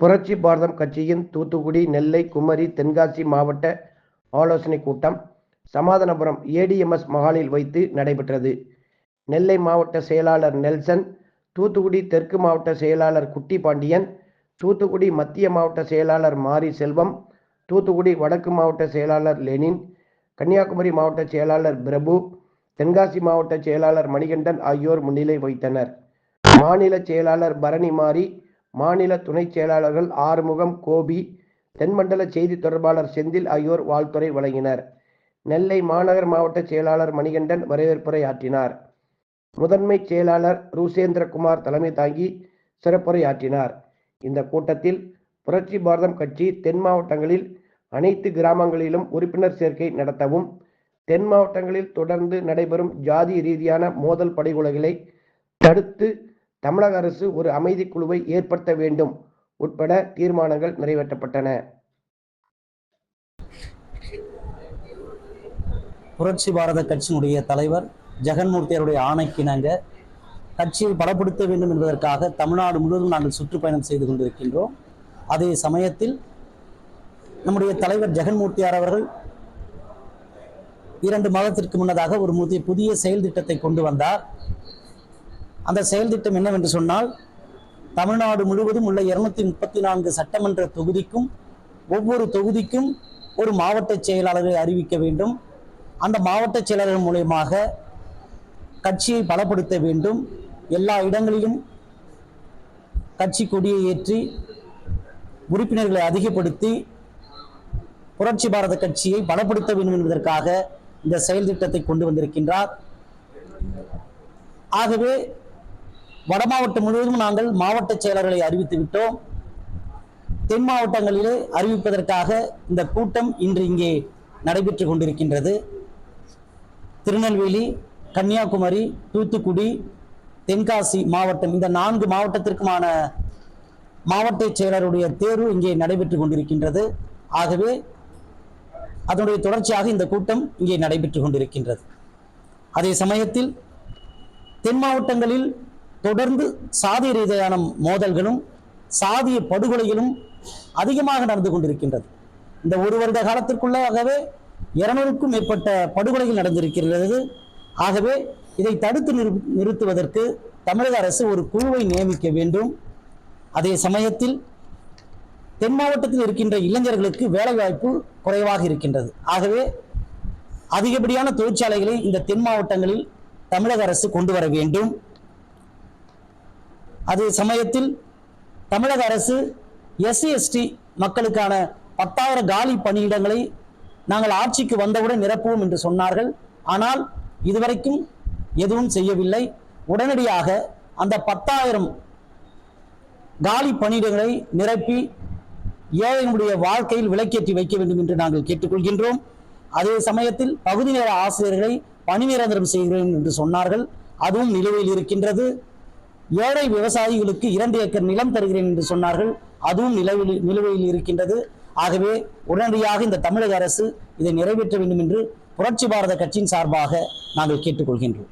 புரட்சி பாரதம் கட்சியின் தூத்துக்குடி நெல்லை குமரி தென்காசி மாவட்ட ஆலோசனை கூட்டம் சமாதானபுரம் ஏடிஎம்எஸ் மஹாலில் வைத்து நடைபெற்றது. நெல்லை மாவட்ட செயலாளர் நெல்சன் தூத்துக்குடி தெற்கு மாவட்ட செயலாளர் குட்டி பாண்டியன் தூத்துக்குடி மத்திய மாவட்ட செயலாளர் மாரி செல்வம் தூத்துக்குடி வடக்கு மாவட்ட செயலாளர் லெனின் கன்னியாகுமரி மாவட்ட செயலாளர் பிரபு தென்காசி மாவட்ட செயலாளர் மணிகண்டன் ஆகியோர் முன்னிலை வைத்தனர் மாநில செயலாளர் பரணி மாரி மாநில துணைச் செயலாளர்கள் ஆறுமுகம் கோபி தென்மண்டல செய்தி தொடர்பாளர் செந்தில் ஆகியோர் வாழ்த்துறை வழங்கினர். நெல்லை மாநகர் மாவட்ட செயலாளர் மணிகண்டன் வரவேற்புரை ஆற்றினார். முதன்மை செயலாளர் ரூசேந்திரகுமார் தலைமை தாங்கி சிறப்புரை ஆற்றினார். இந்த கூட்டத்தில் புரட்சி பாரதம் கட்சி தென் மாவட்டங்களில் அனைத்து கிராமங்களிலும் உறுப்பினர் சேர்க்கை நடத்தவும் தென் மாவட்டங்களில் தொடர்ந்து நடைபெறும் ஜாதி ரீதியான மோதல் படுகொலைகளை தடுத்து தமிழக அரசு ஒரு அமைதி குழுவை ஏற்படுத்த வேண்டும் உட்பட தீர்மானங்கள் நிறைவேற்றப்பட்டன. புரட்சி பாரத கட்சியினுடைய தலைவர் ஜெகன்மூர்த்தியருடைய ஆணைக்கிணங்க கட்சியை பலப்படுத்த வேண்டும் என்பதற்காக தமிழ்நாடு முழுவதும் நாங்கள் சுற்றுப்பயணம் செய்து கொண்டிருக்கின்றோம். அதே சமயத்தில் நம்முடைய தலைவர் ஜெகன்மூர்த்தியார் அவர்கள் இரண்டு மாதத்திற்கு முன்னதாக ஒரு முதிய புதிய செயல் திட்டத்தை கொண்டு வந்தார். அந்த செயல் திட்டம் என்னவென்று சொன்னால் தமிழ்நாடு முழுவதும் உள்ள இருநூத்தி முப்பத்தி நான்கு சட்டமன்ற தொகுதிக்கும் ஒவ்வொரு தொகுதிக்கும் ஒரு மாவட்ட செயலாளரை அறிவிக்க வேண்டும். அந்த மாவட்ட செயலாளர் மூலயமாக கட்சியை பலப்படுத்த வேண்டும். எல்லா இடங்களிலும் கட்சி கொடியை ஏற்றி உறுப்பினர்களை அதிகப்படுத்தி புரட்சி பாரத கட்சியை பலப்படுத்த வேண்டும் என்பதற்காக இந்த செயல் திட்டத்தை கொண்டு வந்திருக்கின்றார். ஆகவே வட மாவட்டம் முழுவதும் நாங்கள் மாவட்ட செயலர்களை அறிவித்து விட்டோம். தென் மாவட்டங்களிலே அறிவிப்பதற்காக இந்த கூட்டம் இன்று இங்கே நடைபெற்று கொண்டிருக்கின்றது. திருநெல்வேலி கன்னியாகுமரி தூத்துக்குடி தென்காசி மாவட்டம் இந்த நான்கு மாவட்டத்திற்குமான மாவட்ட செயலருடைய தேர்வு இங்கே நடைபெற்று கொண்டிருக்கின்றது. ஆகவே அதனுடைய தொடர்ச்சியாக இந்த கூட்டம் இங்கே நடைபெற்று கொண்டிருக்கின்றது. அதே சமயத்தில் தென் மாவட்டங்களில் தொடர்ந்து சாதி ரீதியான மோதல்களும் சாதிய படுகொலைகளும் அதிகமாக நடந்து கொண்டிருக்கின்றது. இந்த ஒரு வருட காலத்திற்குள்ளாகவே இருநூறுக்கும் மேற்பட்ட படுகொலைகள் நடந்திருக்கிறது. ஆகவே இதை தடுத்து நிறு நிறுத்துவதற்கு தமிழக அரசு ஒரு குழுவை நியமிக்க வேண்டும். அதே சமயத்தில் தென் மாவட்டத்தில் இருக்கின்ற இளைஞர்களுக்கு வேலைவாய்ப்பு குறைவாக இருக்கின்றது. ஆகவே அதிகப்படியான தொழிற்சாலைகளை இந்த தென் மாவட்டங்களில் தமிழக அரசு கொண்டு வர வேண்டும். அதே சமயத்தில் தமிழக அரசு எஸ்சி எஸ்டி மக்களுக்கான பத்தாயிரம் காலி பணியிடங்களை நாங்கள் ஆட்சிக்கு வந்தவுடன் நிரப்புவோம் என்று சொன்னார்கள். ஆனால் இதுவரைக்கும் எதுவும் செய்யவில்லை. உடனடியாக அந்த பத்தாயிரம் காலி பணியிடங்களை நிரப்பி ஏழைகளுடைய வாழ்க்கையில் விலக்கேற்றி வைக்க வேண்டும் என்று நாங்கள் கேட்டுக்கொள்கின்றோம். அதே சமயத்தில் பகுதி நேர ஆசிரியர்களை பணி நிரந்தரம் செய்கிறேன் என்று சொன்னார்கள். அதுவும் நிலுவையில் இருக்கின்றது. ஏழை விவசாயிகளுக்கு இரண்டு ஏக்கர் நிலம் தருகிறேன் என்று சொன்னார்கள். அதுவும் நிலவில் நிலுவையில் இருக்கின்றது. ஆகவே உடனடியாக இந்த தமிழக அரசு இதை நிறைவேற்ற வேண்டும் என்று புரட்சி பாரத கட்சியின் சார்பாக நாங்கள் கேட்டுக்கொள்கின்றோம்.